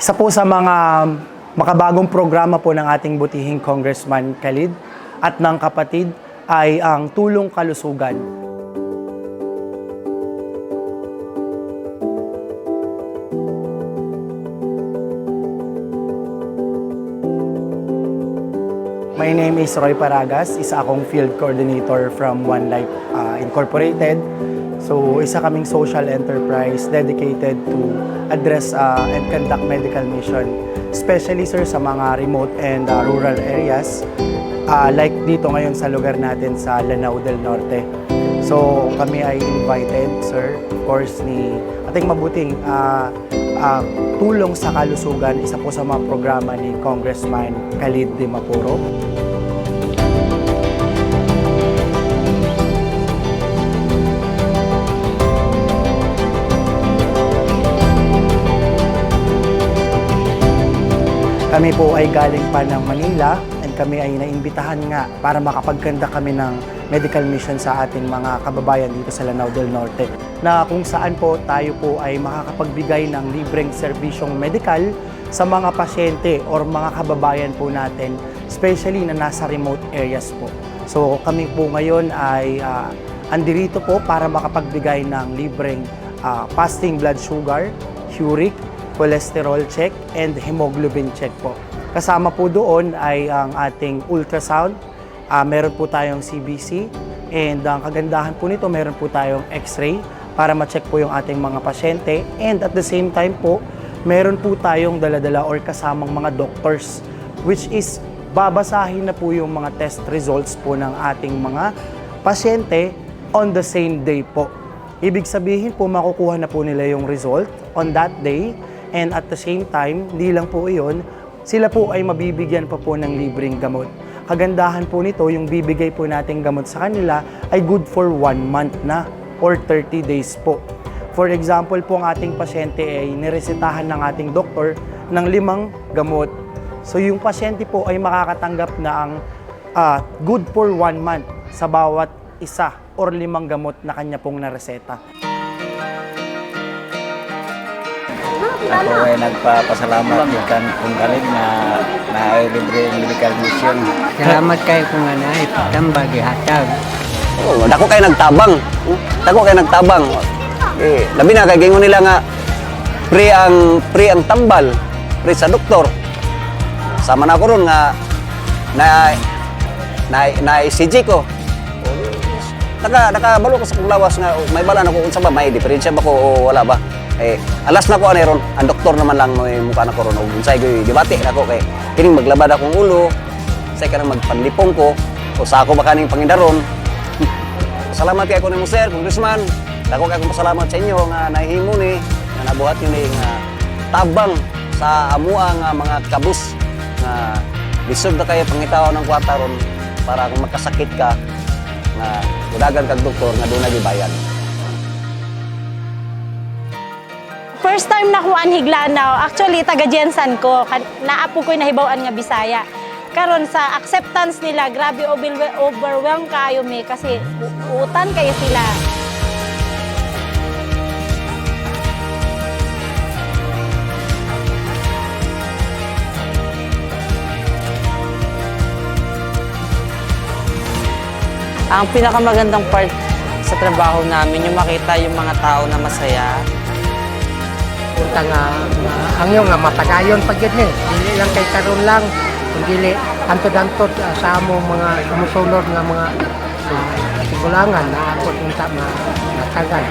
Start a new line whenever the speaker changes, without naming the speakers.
Isa po sa mga makabagong programa po ng ating butihing Congressman Khalid at ng kapatid ay ang Tulong Kalusugan. My name is Roy Paragas, isa akong field coordinator from One Life uh, Incorporated. So, isa kaming social enterprise dedicated to address uh, and conduct medical mission, especially sir sa mga remote and uh, rural areas, uh, like dito ngayon sa lugar natin sa Lanao del Norte. So, kami ay invited, sir, of course, ni ating mabuting uh, uh, tulong sa kalusugan, isa po sa mga programa ni Congressman Khalid de Mapuro. Kami po ay galing pa ng Manila and kami ay naimbitahan nga para makapagkanda kami ng medical mission sa ating mga kababayan dito sa Lanao del Norte na kung saan po tayo po ay makakapagbigay ng libreng serbisyong medical sa mga pasyente or mga kababayan po natin especially na nasa remote areas po. So kami po ngayon ay ah, andirito po para makapagbigay ng libreng ah, fasting blood sugar, uric, cholesterol check, and hemoglobin check po. Kasama po doon ay ang ating ultrasound, ah, meron po tayong CBC, and ang kagandahan po nito, meron po tayong x-ray para ma-check po yung ating mga pasyente. And at the same time po, meron po tayong daladala or kasamang mga doctors, which is babasahin na po yung mga test results po ng ating mga pasyente on the same day po. Ibig sabihin po, makukuha na po nila yung result on that day and at the same time, hindi lang po iyon, sila po ay mabibigyan pa po ng libreng gamot. Kagandahan po nito, yung bibigay po nating gamot sa kanila ay good for one month na or 30 days po. For example po, ang ating pasyente ay niresetahan ng ating doktor ng limang gamot. So yung pasyente po ay makakatanggap na ang ah, good for one month sa bawat isa or limang gamot na kanya pong nareseta.
Ako ay nagpapasalamat kan kung galing na na libre ang medical mission.
Salamat kayo kung ano ay tambag hatag.
Oh, dako kay nagtabang. Dako kay nagtabang. Eh, labi na kay nila nga pre ang pre ang tambal, pre sa doktor. Sama na ko ron nga na na na ECG ko. Naka nakabalo ko sa kong lawas nga oh, may bala na ko unsa ba may diferensya ba ko o wala ba? Eh, alas na ko ani ron, ang doktor naman lang may mukha na ko ron. Unsay gyud debate na ko kay kining maglabad akong ulo, say kanang magpanlipong ko o sa ako ba kaning pangindaron. Salamat kay ako nimo sir, congressman. Dako kay akong pasalamat sa inyo nga nahimo ni nga nabuhat niyo ni nga tabang sa amuang nga mga kabus nga lisod na kayo pangitaw ng kwarta ron para kung magkasakit ka nga gudagan kag doktor nga doon nagibayan.
First time na ko an Higlanaw, actually taga Jensan ko, naapo ko'y nahibawan nga Bisaya. Karon sa acceptance nila, grabe overwhelm, kayo mi kasi utan kayo sila.
Ang pinakamagandang part sa trabaho namin, yung makita yung mga tao na masaya.
Punta nga uh, ang nga matagayon pag yun eh. Dili lang kay karon lang. Dili antod-antod ah, sa among mga sumusunod nga mga uh, sigulangan na ako unta ma matagal.